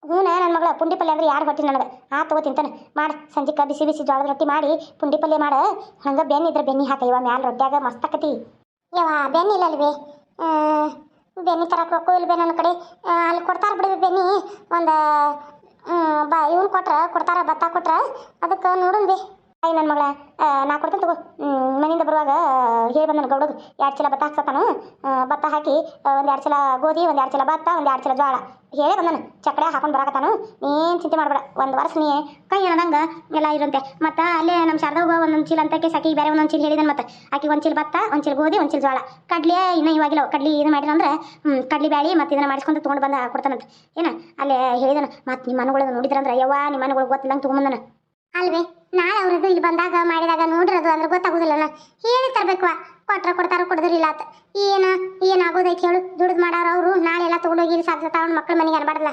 ಹ್ಞೂ ನನ್ನ ಮಗಳ ಪುಂಡಿ ಪಲ್ಯ ಅಂದ್ರೆ ಯಾರು ಹೊಟ್ಟಿ ನನಗೆ? ಆ ತಗೋ ತಿಂತಾನೆ. ಮಾಡಿ ಸಂಜಿಕ ಬಿಸಿ ಬಿಸಿ ಜೋಳದ ರೊಟ್ಟಿ ಮಾಡಿ ಪುಂಡಿ ಪಲ್ಯ ಮಾಡ. ಹಂಗೆ ಬೆನ್ನ ಇದ್ರೆ ಬೆನ್ನಿ ಹಾಕ ಇವ ಮ್ಯಾಲ ರೊಟ್ಯಾಗ ಮಸ್ತ್ ಆಕತಿ. ಯವ್ವ ಬೆನ್ನಿಲ್ಲ ಅಲ್ವೇ? ಬೆನ್ನಿ ತರಕ್ಕೆ ರೊಕ್ಕ ಇಲ್ಲ ಬೇ ನನ್ನ ಕಡೆ. ಅಲ್ಲಿ ಕೊಡ್ತಾರೆ ಬಿಡಿ ಬೆನ್ನಿ ಒಂದು ಬಾ ಇವ್ನು ಕೊಟ್ರ ಕೊಡ್ತಾರ ಭತ್ತ ಕೊಟ್ರ ಅದಕ್ಕೆ ನೋಡುನ್ ಬೇ. ಅಯ್ಯ ನನ್ನ ಮಗಳ ನಾ ಕೊಡ್ತೇನೆ ತಗೋ. ಮನೆಯಿಂದ ಬರುವಾಗ ಹೇಳಿ ಬಂದನು ಗೌಡಗ್ ಎರಡು ಚೀಲ ಭತ್ತ ಹಾಕ್ಸತಾನು ಆ, ಭತ್ತ ಹಾಕಿ ಒಂದು ಎರಡು ಚೀಲ ಗೋಧಿ ಒಂದು ಎರಡು ಚೀಲ ಭತ್ತ ಒಂದು ಎರಡು ಚೀಲ ಜೋಳ ಹೇಳೇ ಬಂದನು. ಚಕ್ಕಡೆ ಹಾಕೊಂಡು ಬರಾಕತ್ತಾನು. ಏನು ಚಿಂತೆ ಮಾಡಬೇಡ. ಒಂದು ವರ್ಷ ನೀ ಕೈ ಏನಾದಂಗ ಎಲ್ಲ ಇರಂತೆ. ಮತ್ತು ಅಲ್ಲೇ ನಮ್ಮ ಶಾರದಾಗ ಒಂದೊಂದು ಚೀಲ ಅಂತ ಸಾಕಿಗೆ ಬೇರೆ ಒಂದೊಂದು ಚೀಲ ಹೇಳಿದನು ಮತ್ತೆ. ಆಕಿ ಒಂದು ಚೀಲ ಭತ್ತ ಒಂದು ಚೀಲ ಗೋಧಿ ಒಂದು ಚೀಲ ಜೋಳ ಕಡ್ಲೆ ಇನ್ನೂ ಇವಾಗಿಲ್ಲ. ಕಡ್ಲಿ ಇದು ಮಾಡಿರಂದ್ರೆ ಕಡ್ಲಿ ಬ್ಯಾಳಿ ಮತ್ತು ಇದನ್ನ ಮಾಡಿಸ್ಕೊಂಡು ತೊಗೊಂಡು ಬಂದು ಕೊಡ್ತಾನಂತ. ಏನ? ಅಲ್ಲೇ ಹೇಳಿದನು. ಮತ್ತು ನಿಮ್ಮ ಮನೆಗಳು ನೋಡಿದ್ರಂದ್ರೆ ಯವ್ವ ನಿಮ್ಮ ಮನೆಗಳು ಗೊತ್ತಿಲ್ಲಂಗೆ ತೊಗೊಂಬಂದನು ಅಲ್ವೇ, ನಾಳೆ ಅವ್ರದ್ದು ಇಲ್ಲಿ ಬಂದಾಗ ಮಾಡಿದಾಗ ನೋಡಿರೋದು ಅಂದ್ರೆ ಗೊತ್ತಾಗೋದಿಲ್ಲನ? ಹೇಳಿ ತರಬೇಕು ಕೊಟ್ರ ಕೊಡ್ತಾರ ಕೊಡದ್ರಿಲ್ಲ ಆತ ಏನ, ಏನಾಗೋದೈತಿ ಹೇಳು. ದುಡ್ದು ಮಾಡಾರ ಅವರು. ನಾಳೆ ಎಲ್ಲ ತಗೊಂಡೋಗಿ ಸಾಧ್ಯ ತಗೊಂಡು ಮಕ್ಳ ಮನೆಗೆ ಅನ್ಬಾರ್ದಲ್ಲ.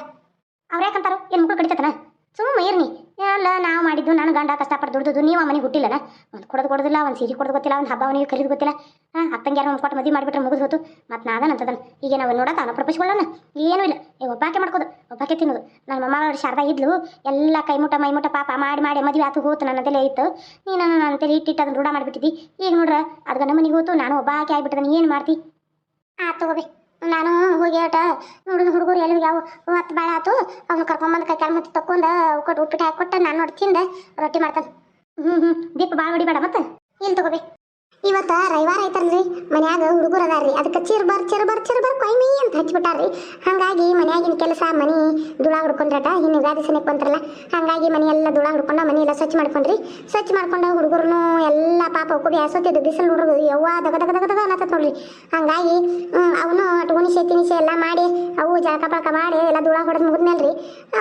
ಅವ್ರು ಯಾಕಂತಾರೋ? ಏನು ಮಕ್ಕಳು ಕಡಿತತನ? ಸುಮ್ಮ ಇರ್ನಿ. ಎಲ್ಲ ನಾವು ಮಾಡಿದ್ದು, ನಾನು ಗಂಡ ಕಷ್ಟಪಟ್ಟು ದುಡ್ದು ನೀವು ಆ ಮನೆಗೆ ಹುಟ್ಟಿಲ್ಲನ? ಒಂದು ಕೊಡೋದು ಕೊಡೋದಿಲ್ಲ, ಒಂದು ಸೀರೆ ಕೊಡೋದು ಗೊತ್ತಿಲ್ಲ, ಒಂದು ಹಬ್ಬ ಅವನಿಗೆ ಕರೀದು ಗೊತ್ತಿಲ್ಲ. ಹಾಂ ಅತ್ತಂಗೆ ಯಾರು ಕೊಟ್ಟು ಮದುವೆ ಮಾಡಿಬಿಟ್ರೆ ಮುಗಿದು ಹೋತು. ಮತ್ತು ನಾದನ ಅಂತದನ ಈಗ ನಾವು ನೋಡೋಕೆ ಅವನ ಪ್ರಪಂಚಗಳನ್ನ ಏನೂ ಇಲ್ಲ. ಈಗ ಒಬ್ಬಾಕೆ ಮಾಡ್ಕೋದು, ಒಬ್ಬಾಕೆ ತಿನ್ನೋದು. ನನ್ನ ಮಮ್ಮ ಶಾರದಾ ಇದ್ಲು, ಎಲ್ಲ ಕೈ ಮುಟ್ಟ, ಮೈ ಮುಟ್ಟ ಪಾಪ ಮಾಡಿ ಮಾಡಿ ಮದುವೆ ಆತು, ಹೋತು ನನ್ನ ತಲೆ ಇತ್ತು. ನೀನು ನನ್ನ ತಲೆ ಇಟ್ಟಿಟ್ಟು ಅದನ್ನು ರೂಢ ಮಾಡಿಬಿಟ್ಟಿದ್ದಿ. ಈಗ ನೋಡ್ರ ಅದು ಗಂಡ ಮನೆಗೆ ಹೋತು, ನಾನು ಒಬ್ಬಾಕೆ ಆಗ್ಬಿಟ್ಟದನ್ನ ಏನು ಮಾಡ್ತಿ? ಆ ತಗೋಬಿ ನಾನು ಹೋಗಿ ಆಟ ನೋಡಿದ ಹುಡುಗರು ಎಲ್ಲಿ ಯಾವ ಹೊತ್ತು ಭಾಳ ಆತು, ಅವ್ನು ಕರ್ಕೊಂಬಂದು ಕೈ ಕಾಲು ಮತ್ತೆ ತಕ್ಕೊಂಡು ಕೊಟ್ಟು ಉಪ್ಪಿಟ್ಟು ಹಾಕಿ ಕೊಟ್ಟು, ನಾನು ನೋಡಿ ತಿಂದ, ರೊಟ್ಟಿ ಮಾಡ್ತಾನೆ. ಹ್ಞೂ ಹ್ಞೂ ದೀಪ ಭಾಳ ಹೊಡಿಬೇಡ ಮತ್ತೆ. ಇಲ್ಲಿ ತಗೋಬಿ. ಇವತ್ತ ರವಿವಾರ ಐತಲ್ರಿ ಮನ್ಯಾಗ ಹುಡುಗರು ಅದಾರ್ರಿ. ಅದಕ್ಕೆ ಚಿರ್ಬಾರ್ ಚಿರ್ಬಾರ್ ಚಿರ್ಬರ್ ಕೊಯ್ಮಿ ಅಂತ ಹಚ್ಬಿಟ್ಟಾರ್ರಿ. ಹಂಗಾಗಿ ಮನ್ಯಾಗಿನ ಕೆಲಸ ಮನಿ ದುಳ ಹುಡ್ಕೊಂಡ್ರಟ, ಇನ್ನು ಯುಗಾದಿ ಸನಿಕ್ ಬಂತ್ರಲ್ಲ. ಹಂಗಾಗಿ ಮನೆ ಎಲ್ಲ ದುಳ ಹುಡ್ಕೊಂಡು ಮನೆ ಎಲ್ಲ ಸ್ವಚ್ಛ ಮಾಡ್ಕೊಂಡ್ರಿ. ಸ್ವಚ್ಛ ಮಾಡ್ಕೊಂಡು ಹುಡುಗರು ಎಲ್ಲ ಪಾಪ ಕುಡಿ ಹಸೋತಿದ್ದು ಬಿಸಿಲು ಹುಡುಗರು ಯವ್ವ ದಗ ದಗ ದಗ ದಗ ಅನ್ನತ್ತ ನೋಡ್ರಿ. ಹಂಗಾಗಿ ಅವನು ಅಟ್ಗುಣಿ ಶೇತಿ ಎಲ್ಲಾ ಮಾಡಿ, ಅವು ಜಳಕ ಪಳಕ ಮಾಡಿ ಎಲ್ಲ ದುಳ ಹೊಡೆದು ಮುಗಿದ್ಮೇಲ್ರಿ,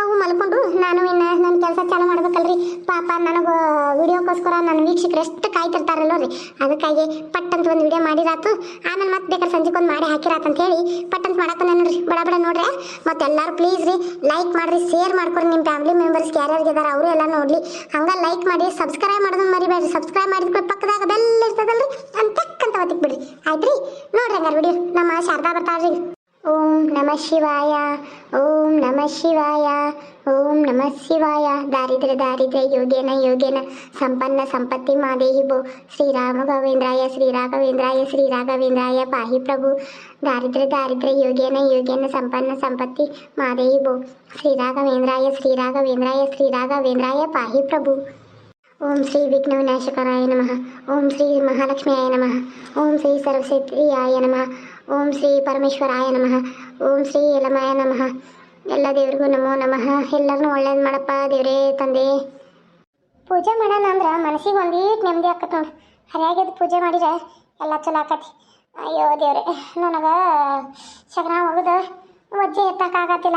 ಅವು ಮಲ್ಕೊಂಡು ನಾನು ಇನ್ನು ನನ್ನ ಕೆಲಸ ಚಾಲು ಮಾಡ್ಬೇಕಲ್ರಿ. ಪಾಪ ನನಗೆ ವಿಡಿಯೋಕ್ಕೋಸ್ಕರ ನನ್ನ ವೀಕ್ಷಕರು ಎಷ್ಟು ಕಾಯ್ತಿರ್ತಾರಲ್ಲ ರೀ ಅದಕ್ಕಾಗಿ ಪಟ್ ಅಂತ ಒಂದು ವಿಡಿಯೋ ಮಾಡಿರಾತು. ಆಮೇಲೆ ಮತ್ತೆ ಬೇಕಾದ್ರೆ ಸಂಜೆಗೆ ಒಂದು ಮಾಡಿ ಹಾಕಿರಾತ ಅಂತ ಹೇಳಿ ಪಟ್ ಅಂತ ಮಾಡತ್ತ ನೋಡ್ರಿ ಬಡ ಬಡ ನೋಡ್ರಿ. ಮತ್ತೆ ಎಲ್ಲರೂ ಪ್ಲೀಸ್ ರೀ ಲೈಕ್ ಮಾಡ್ರಿ ಶೇರ್ ಮಾಡ್ಕೊಂಡು ನಿಮ್ಮ ಫ್ಯಾಮಿಲಿ ಮೆಂಬರ್ಸ್ ಯಾರ್ಯಾರಿಗೆ ಇದಾರೆ, ಅವರು ಎಲ್ಲ ನೋಡ್ಲಿ. ಹಂಗ ಲೈಕ್ ಮಾಡಿ ಸಬ್ಸ್ಕ್ರೈಬ್ ಮಾಡೋದನ್ನ ಮರಿಬೇಡ್ರಿ. ಸಬ್ಸ್ಕ್ರೈಬ್ ಮಾಡಿದ್ರೆ ಪಕ್ಕದಾಗ ಬೆಲ್ ಇರ್ತದಲ್ರಿ. ಅಂತ ಅಂತ ಒತ್ತಿಕ್ ಬಿಡ್ರಿ. ರೀ ನೋಡ್ರಿ ಹಂಗಾರೆ ವಿಡಿಯೋ ನಮ್ಮ ಶಾರದಾ ಬರ್ತಾಳ್ರಿ. ఓం నమ శివాయ ఓం నమ శివాయ ఓం నమ శివాయ. దారిద్ర దారిద్ర యోగేన యోగేన సంపన్న సంపత్తి మాదేహి భో. శ్రీరామ గోవింద్రాయ శ్రీ రాఘవేంద్రాయ శ్రీ రాఘవేంద్రాయ పాహి ప్రభు. దారిద్ర దారిద్ర యోగేన యోగేన సంపన్న సంపత్తి మాదేహి భో. శ్రీ రాఘవేంద్రాయ శ్రీ రాఘవేంద్రాయ శ్రీ రాఘవేంద్రాయ పాహి ప్రభు. ఓం శ్రీ విఘ్న వినాశకరాయ నమ. ఓం శ్రీ మహాలక్ష్మి ఆయ నమ. ఓం శ్రీ సరస్వతి ఆయ నమ. ಓಂ ಶ್ರೀ ಪರಮೇಶ್ವರಾಯ ನಮಃ. ಓಂ ಶ್ರೀ ಯಲಮಾಯ ನಮಃ. ಎಲ್ಲ ದೇವರಿಗೂ ನಮೋ ನಮಃ. ಎಲ್ಲರನ್ನೂ ಒಳ್ಳೇದು ಮಾಡಪ್ಪ ದೇವರೇ, ತಂದೆ. ಪೂಜೆ ಮಾಡೋಣ ಅಂದ್ರೆ ಮನಸ್ಸಿಗೆ ಒಂದೀಟ್ ನೆಮ್ಮದಿ ಆಕತ್ ನೋಡಿ. ಪೂಜೆ ಮಾಡಿದ್ರೆ ಎಲ್ಲ ಚಲೋ ಆಕತಿ. ಅಯ್ಯೋ ದೇವ್ರೆ, ನನಗೆ ಶಗನ ಹೋಗುದು. ವಜ್ಜೆ ಎತ್ತಕ್ಕಾಗತ್ತಿಲ್ಲ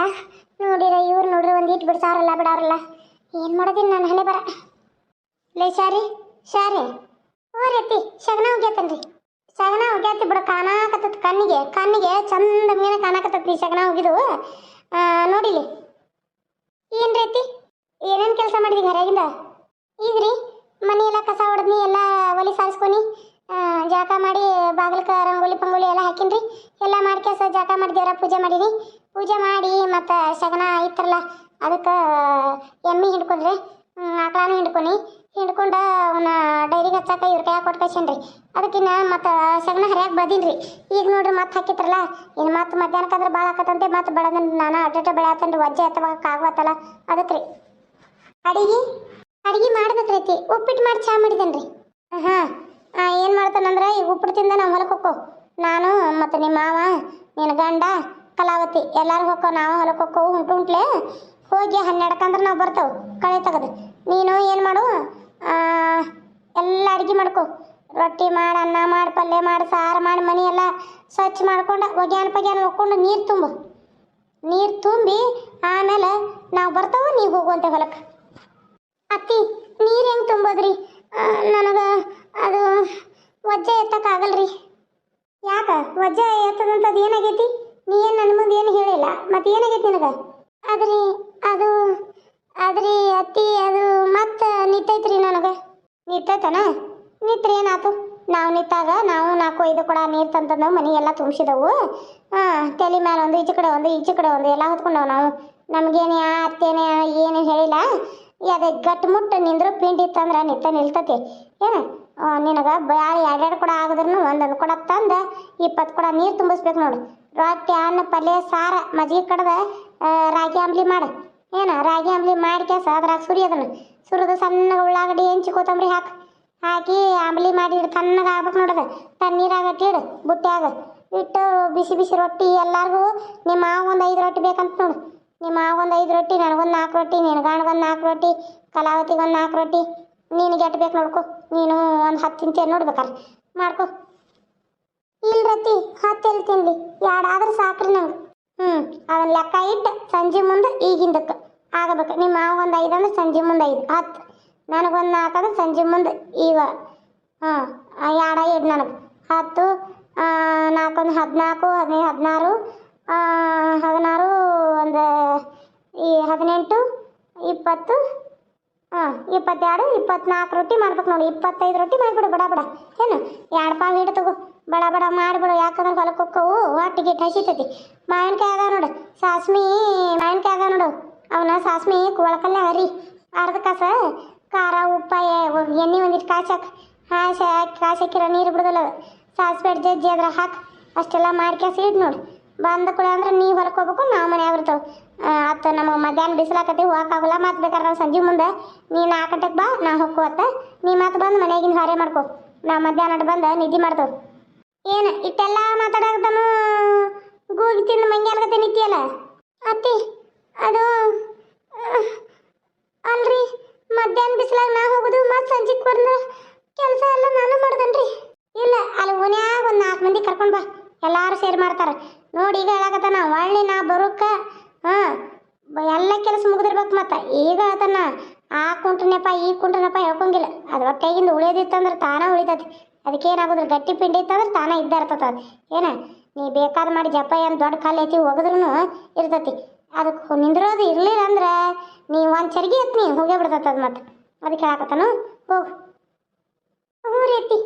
ನೋಡಿರ ಇವ್ರು ನೋಡ್ರಿ ಒಂದೀಟ್ ಬಿಡ್ಸಾರಲ್ಲ, ಬಿಡೋರಲ್ಲ. ಏನು ಮಾಡೋದಿಲ್ಲ ನಾನು ಹಣೆ ಬರ? ಲೇ ಶಾರಿ ಶಾರಿ. ಓ ರೀತಿ ಶಗನ ಹೋಗ್ಯಾತನ್ರಿ. ಶಗನ ಹೋಗ್ಯಾತಿ ಬಿಡ ಕಾಣಾಕತ್ತದ ಕಣ್ಣಿಗೆ. ಕಣ್ಣಿಗೆ ಚಂದ ಮೀನ ಕಾಣಾಕತ್ತದ ಶಗನ ಹೋಗಿದು ನೋಡಿಲಿ. ಏನ್ ರೀತಿ? ಏನೇನು ಕೆಲಸ ಮಾಡಿದಿ ಹೊರಗಿಂದ? ಈಗ್ರಿ ಮನೆ ಎಲ್ಲ ಕಸ ಹೊಡೆದ್ನಿ ಎಲ್ಲ ಒಲಿ ಸಾರಿಸ್ಕೊನಿ. ಜಾಕ ಮಾಡಿ ಬಾಗಲಕ ರಂಗೋಲಿ ಪಂಗೋಲಿ ಎಲ್ಲ ಹಾಕಿನ್ರಿ. ಎಲ್ಲ ಮಾಡ್ಕೆಸ ಜಾಕ ಮಾಡಿ ದೇವರ ಪೂಜೆ ಮಾಡೀನಿ. ಪೂಜೆ ಮಾಡಿ ಮತ್ತು ಸಗಣ ಐತ್ರಲ್ಲ ಅದಕ್ಕೆ ಎಮ್ಮಿ ಹಿಡ್ಕೊಂಡ್ರಿ. ಆಕಳಾನು ಹಿಡ್ಕೊನಿ. ಹಿಡ್ಕೊಂಡು ಅವನ ಡೈರಿಗೆ ಹಚ್ಚಾಕ ಇವ್ರ ಕೈ ಕೊಟ್ಟು ಕಳ್ಸೇನ್ರಿ ಅದಕ್ಕಿನ್ನ ಮತ್ತು ಸಗಣ ಹರಿಯಾಗ ಬದೀನ್ರಿ ಈಗ ನೋಡ್ರಿ ಮತ್ತೆ ಹಾಕಿತ್ರಲ್ಲ ಇನ್ನು ಮತ್ತೆ ಮಧ್ಯಾಹ್ನಕ್ಕಂದ್ರೆ ಭಾಳ ಆಕತ್ತಂತೆ, ಮತ್ತೆ ಬೆಳೆದ ನಾನು ಅಡ್ಡಟ ಬೆಳೆಯತ್ತನ್ರಿ ಅಥವಾ ಆಗುವತ್ತಲ್ಲ ಅದಕ್ಕೆ ರೀ. ಅಡಿಗೆ ಅಡಿಗೆ ಮಾಡ್ಬೇಕ್ರೈತಿ ಉಪ್ಪಿಟ್ಟು ಮಾಡಿ ಚಾ ರೀ. ಹಾಂ ಏನು ಮಾಡ್ತಾನಂದ್ರೆ ಈಗ ಉಪ್ಪಿಟ್ಟು ತಿಂದ ನಾವು ಹೊಲಕ್ಕೆ ಹೋಗೋ ನಾನು ಮತ್ತು ನಿಮ್ಮ ಮಾವ ನಿನ್ನ ಗಂಡ, ಕಲಾವತಿ, ಎಲ್ಲರೂ ಹೋಗೋ ನಾವು ಹೊಲಕ್ಕೆ ಹೋಗೋ ಉಂಟು ಉಂಟ್ಲೆ. ಹೋಗಿ ಹನ್ನೆರಡಕ್ಕಂದ್ರೆ ನಾವು ಬರ್ತೇವೆ, ಕಳೆ ತೆಗೆದು. ನೀನು ಏನು ಮಾಡು ಎಲ್ಲ ಅಡುಗೆ ಮಾಡ್ಕೊ. ರೊಟ್ಟಿ ಮಾಡಿ, ಅನ್ನ ಮಾಡಿ, ಪಲ್ಯ ಮಾಡಿ, ಸಾರು ಮಾಡಿ, ಮನೆ ಎಲ್ಲ ಸ್ವಚ್ಛ ಮಾಡ್ಕೊಂಡು ಒಗ್ಯಾನ ಪಗ್ಯಾನ ಹೋಗ್ಕೊಂಡು ನೀರು ತುಂಬು. ನೀರು ತುಂಬಿ ಆಮೇಲೆ ನಾವು ಬರ್ತಾವ, ನೀವು ಹೋಗುವಂತೆ ಹೊಲಕ್ಕೆ ಅತ್ತಿ, ನೀರು ಹೆಂಗೆ ತುಂಬೋದ್ರಿ? ನನಗೆ ಅದು ವಜ್ಜೆ ಎತ್ತಕ್ಕಾಗಲ್ರಿ. ಯಾಕ? ವಜ್ಜೆ ಎತ್ತದಂಥದ್ದು ಏನಾಗೈತಿ? ನೀ ಏನು ನನ್ನ ಮುಂದೆ ಏನು ಹೇಳಿಲ್ಲ? ಮತ್ತೆ ಏನಾಗೈತಿ ನನಗೆ? ಅದ್ರಿ, ಅದು ಅದ್ರಿ ಅತ್ತಿ, ಅದು ಮತ್ತೆ ನಿತ್ತೈತ್ರಿ ನನಗೆ. ನಿತ್ತೈತನ ನಿಂತ್ರಿ ಏನಾತು? ನಾವು ನಿಂತಾಗ ನಾವು ನಾಲ್ಕು, ಐದು ಕೊಡ ನೀರು ತಂತಂದವು, ಮನೆ ಎಲ್ಲ ತುಂಬಿಸಿದವು. ಹಾಂ ತಲೆ ಮ್ಯಾಲ ಒಂದು, ಈಚೆ ಕಡೆ ಒಂದು, ಈಚೆ ಕಡೆ ಒಂದು ಎಲ್ಲ ಹೊತ್ಕೊಂಡವು ನಾವು. ನಮಗೇನು ಯಾ, ಅತ್ತೇನೆ ಏನು ಹೇಳಿಲ್ಲ. ಅದೇ ಗಟ್ಟು ಮುಟ್ಟು ನಿಂದ್ರು ಪಿಂಡಿ ಇತ್ತಂದ್ರೆ ನಿತ್ತ ನಿಲ್ತತಿ. ಏನು? ನಿನಗೆ ಬ್ಯಾಳಿ ಎರಡೆರಡು ಕೊಡ ಆಗದ್ರೂ ಒಂದೊಂದು ಕೊಡ ತಂದು, ಇಪ್ಪತ್ತು ಕೊಡ ನೀರು ತುಂಬಿಸ್ಬೇಕು ನೋಡು. ರೊಟ್ಟಿ, ಅನ್ನ, ಪಲ್ಯ, ಸಾರ, ಮಜ್ಜಿಗೆ ಕಡ್ದ ರಾಗಿ ಅಂಬ್ಲಿ ಮಾಡು. ಏನ ರಾಗಿ ಅಂಬ್ಲಿ ಮಾಡಿ ಕೆಸ ಅದ್ರಾಗ ಸುರಿ ಅದನ್ನು. ಸುರಿದು ಸಣ್ಣಗೆ ಉಳ್ಳಾಗಡ್ಡಿ ಹೆಂಚಿ ಕೊತ್ತಂಬರಿ ಹಾಕಿ. ಹಾಕಿ ಅಂಬ್ಲಿ ಮಾಡಿ ಇಡು, ತಣ್ಣಗೆ ಆಗ್ಬೇಕು ನೋಡದ ತಣ್ಣೀರಾಗ ಇಡು, ಬುಟ್ಟ್ಯಾಗ. ಇಟ್ಟು ಬಿಸಿ ಬಿಸಿ ರೊಟ್ಟಿ ಎಲ್ಲರಿಗೂ ನಿಮ್ಮ ಮಾವ ಒಂದು ಐದು ರೊಟ್ಟಿ ಬೇಕಂತ ನೋಡು. ನಿಮ್ಮ ಮಾವ ಒಂದು ಐದು ರೊಟ್ಟಿ ನನಗೊಂದು ನಾಲ್ಕು ರೊಟ್ಟಿ ನಿನಗಾಣಗೊಂದು ನಾಲ್ಕು ರೊಟ್ಟಿ ಕಲಾವತಿಗೊಂದು ನಾಲ್ಕು ರೊಟ್ಟಿ. ಎಟ್ಟು ಬೇಕು ನೋಡ್ಕೊ. ನೀನು ಒಂದು ಹತ್ತು ತಿಂತೇನೆ ನೋಡ್ಬೇಕಾರೆ ಮಾಡ್ಕೊ. ಇಲ್ರತಿ ಹತ್ತು ಎಲ್ಲಿ ತಿನ್ಲಿ. ಎರಡಾದ್ರೆ ಸಾಕ್ರಿ ನಂಗೆ. ಹ್ಞೂ ಅದನ್ನ ಲೆಕ್ಕ ಇಟ್ಟು ಸಂಜೆ ಮುಂದೆ ಈಗಿಂದಕ್ಕೆ ಆಗಬೇಕು. ನಿಮ್ಮ ಮಾವ ಒಂದು ಐದು ಅಂದ್ರೆ ಸಂಜೆ ಮುಂದೆ ಐದು. ಹತ್ತು. ನನಗೊಂದು ನಾಲ್ಕು ಅಂದ್ರೆ ಸಂಜೆ ಮುಂದೆ ಇವ. ಹಾಂ ಎರಡ ಐದು ನನಗೆ. ಹತ್ತು ನಾಲ್ಕೊಂದು ಹದಿನಾಲ್ಕು ಹದಿನೈದು ಹದಿನಾರು ಹದಿನಾರು ಒಂದು ಈ ಹದಿನೆಂಟು, ಇಪ್ಪತ್ತು, ಹಾಂ, ಇಪ್ಪತ್ತೆರಡು ಇಪ್ಪತ್ನಾಲ್ಕು ರೊಟ್ಟಿ ಮಾಡ್ಬೇಕು ನೋಡಿ. ಇಪ್ಪತ್ತೈದು ರೊಟ್ಟಿ ಮಾಡಿಬಿಡು, ಬಡ ಬಡ. ಏನು? ಎರಡು ಪಾವು ಹಿಡು ತಗೋ. ಬಡ ಬಡ ಮಾಡಿಬಿಡು. ಯಾಕಂದ್ರೆ ಹೊಲಕ್ಕೆ ಹೋಕ್ಕವು ಹೊಟ್ಟಿಗೆ ಹಿಟ್ಟು ಹಸಿತೈತಿ ಮಾವಿನಕಾಯಿ ಅದಾವ ನೋಡು. ಸಾಸ್ಮಿ ಮಾವಿನಕಾಯಿ ಅದಾವ ನೋಡು. ಅವನ ಸಾಸ್ಮಿ ಕೊಳಕಲ್ಲ ಹರಿ ಅರ್ಧ ಕಾಸ ಖಾರ, ಉಪ್ಪ ಎಣ್ಣೆ ಒಂದಿಟ್ಟು ಹಾಸಿ ಹಾಕಿ ಕಾಸಕ್ಕಿರೋ ನೀರು ಬಿಡೋದಲ್ಲ ಸಾಸಿವೆ ಜಜ್ಜಿ ಅದ್ರ ಹಾಕಿ. ಅಷ್ಟೆಲ್ಲ ಮಾಡ್ಕ್ಯಾಸಿ ಇಡ್ ನೋಡು. ಬಂದ ಕೂಡ ಅಂದ್ರೆ ನೀ ಹೊರಗೆ ನಾವು ಮನ್ಯಾಗ ಬರ್ತವೆ ಅತ್ತ ನಮಗೆ ಮಧ್ಯಾಹ್ನ ಬಿಸಿಲಾಕತಿ ಹೋಗಕ್ಕಾಗಲ್ಲ ಮತ್ತೆ ಬೇಕಾದ್ರೆ ನಾವು ಸಂಜೆ ಮುಂದೆ ನೀ ನಾಲ್ಕು ಗಂಟೆಗೆ ಬಾ, ನಾ ಹೋಗ್ಕೋವತ್ತ ನೀ ಮತ್ತೆ ಬಂದು ಮನೆಗಿಂದ ಹಾರೆ ಮಾಡ್ಕೊ. ನಾ ಮಧ್ಯಾಹ್ನ ಬಂದು ನಿದ್ದೆ ಮಾಡ್ತೇವೆ. ಏನು, ಇಟ್ಟೆಲ್ಲ ಮಾತಾಡಕತ್ತಾನು? ಗೂಗಿ ತಿಂದು ಮಂಗ್ಯಾಲ್ಗತ್ತೆ ನಿಂತಿಯಲ್ಲ? ಅತ್ತಿ ಅದು ಅಲ್ರಿ, ಮಧ್ಯಾಹ್ನ ಬಿಸಿಲಾಗ ನಾ ಹೋಗುದು, ಮತ್ತೆ ಸಂಜೆಗೆ ಬಂದ್ರೆ ಕೆಲಸ ಎಲ್ಲ ನಾನು ಮಾಡ್ದನ್ರಿ ಇಲ್ಲ, ಅಲ್ಲಿ ಓನ್ಯಾಗ ಒಂದು ನಾಲ್ಕು ಮಂದಿ ಕರ್ಕೊಂಡು ಬಾ, ಎಲ್ಲಾರು ಸೇರಿ ಮಾಡ್ತಾರೆ. ನೋಡಿ ಈಗ ಹೇಳಕತ್ತಾನ, ಒಳ್ಳೆ ನಾ ಬರೋಕ ಹಾಂ ಎಲ್ಲ ಕೆಲಸ ಮುಗಿದಿರ್ಬೇಕು ಮತ್ತೆ. ಈಗ ಹೇಳ್ತಾನ, ಆ ಕುಂಟ್ರನಪ್ಪ ಈ ಕುಂಟ್ರನಪ್ಪ ಹೇಳ್ಕೊಂಗಿಲ್ಲ. ಅದು ಹೊಟ್ಟೆಗಿಂದ ಉಳಿಯೋದಿತ್ತಂದ್ರೆ ತಾನ ಉಳಿತೈತಿ. ಅದಕ್ಕೆ ಏನಾಗೋದ್ರ ಗಟ್ಟಿ ಪಿಂಡಿ ಇತ್ತಂದ್ರೆ ತಾನ ಇದ್ದ ಇರ್ತದ ಏನ, ನೀ ಬೇಕಾದ ಮಾಡಿ ಜಪ ಏನು ದೊಡ್ಡ ಕಾಲು ಐತಿ ಹೋಗಿದ್ರು ಇರ್ತೈತಿ. ಅದಕ್ಕೆ ನಿಂದಿರೋದು ಇರಲಿಲ್ಲ ಅಂದ್ರೆ ನೀ ಒಂದು ಚರ್ಗಿ ಎತ್ನಿ ಹೋಗೇ ಬಿಡ್ತದ ಅದು ಮತ್ತೆ. ಅದಕ್ಕೆ ಹೇಳಕತ್ತಾನು ಹೋಗು. ಹ್ಞೂ ರೀ ಅತ್ತಿ.